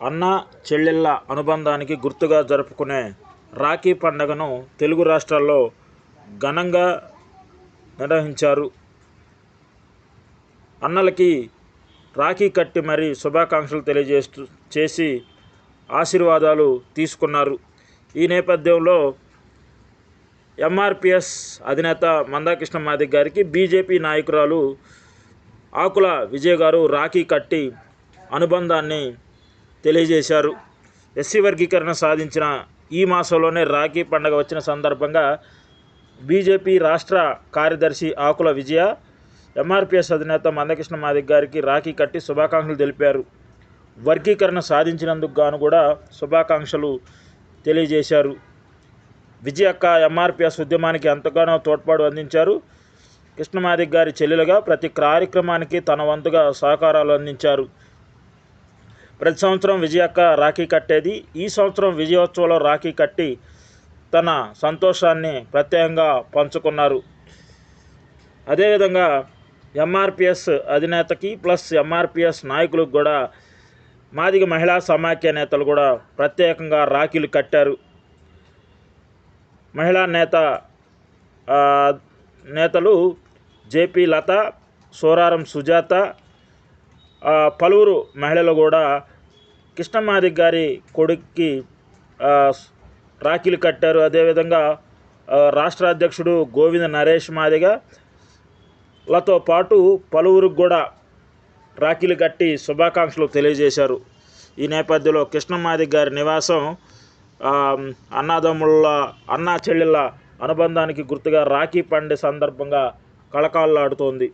అన్న చెల్లెళ్ళ అనుబంధానికి గుర్తుగా జరుపుకునే రాఖీ పండుగను తెలుగు రాష్ట్రాల్లో ఘనంగా నిర్వహించారు. అన్నలకి రాఖీ కట్టి మరీ శుభాకాంక్షలు తెలియజేస్తూ చేసి ఆశీర్వాదాలు తీసుకున్నారు. ఈ నేపథ్యంలో ఎంఆర్పిఎస్ అధినేత మందాకృష్ణ మాదిక్ గారికి బీజేపీ నాయకురాలు ఆకుల విజయ్ గారు రాఖీ కట్టి అనుబంధాన్ని తెలియజేశారు. ఎస్సీ వర్గీకరణ సాధించిన ఈ మాసంలోనే రాఖీ పండగ వచ్చిన సందర్భంగా బీజేపీ రాష్ట్ర కార్యదర్శి ఆకుల విజయ ఎంఆర్పిఎస్ అధినేత మందకృష్ణ మాదిక్ గారికి రాఖీ కట్టి శుభాకాంక్షలు తెలిపారు. వర్గీకరణ సాధించినందుకు గాను కూడా శుభాకాంక్షలు తెలియజేశారు. విజయక్క ఎంఆర్పీఎస్ ఎంఆర్పిఎస్ ఉద్యమానికి ఎంతగానో తోడ్పాటు అందించారు. కృష్ణమాదిక్ గారి చెల్లెలుగా ప్రతి కార్యక్రమానికి తన వంతుగా సహకారాలు అందించారు. ప్రతి సంవత్సరం విజయక్క రాఖీ కట్టేది. ఈ సంవత్సరం విజయోత్సవంలో రాఖీ కట్టి తన సంతోషాన్ని ప్రత్యేకంగా పంచుకున్నారు. అదేవిధంగా ఎంఆర్పిఎస్ అధినేతకి ప్లస్ ఎంఆర్పిఎస్ నాయకులకు కూడా మాదిగ మహిళా సమాఖ్య నేతలు కూడా ప్రత్యేకంగా రాఖీలు కట్టారు. మహిళా నేత నేతలు జేపీ లత సోరారం సుజాత పలువురు మహిళలు కూడా కృష్ణమాది గారి కొడుక్కి రాఖీలు కట్టారు. అదేవిధంగా రాష్ట్ర అధ్యక్షుడు గోవింద నరేష్ మాదిగ లతో పాటు పలువురికి కూడా రాఖీలు కట్టి శుభాకాంక్షలు తెలియజేశారు. ఈ నేపథ్యంలో కృష్ణమాది గారి నివాసం అన్నాదమ్ముళ్ళ అన్నదమ్ముళ్ళ అన్నా చెల్లెళ్ళ అనుబంధానికి గుర్తుగా రాఖీ పండే సందర్భంగా కళకాళ్ళాడుతోంది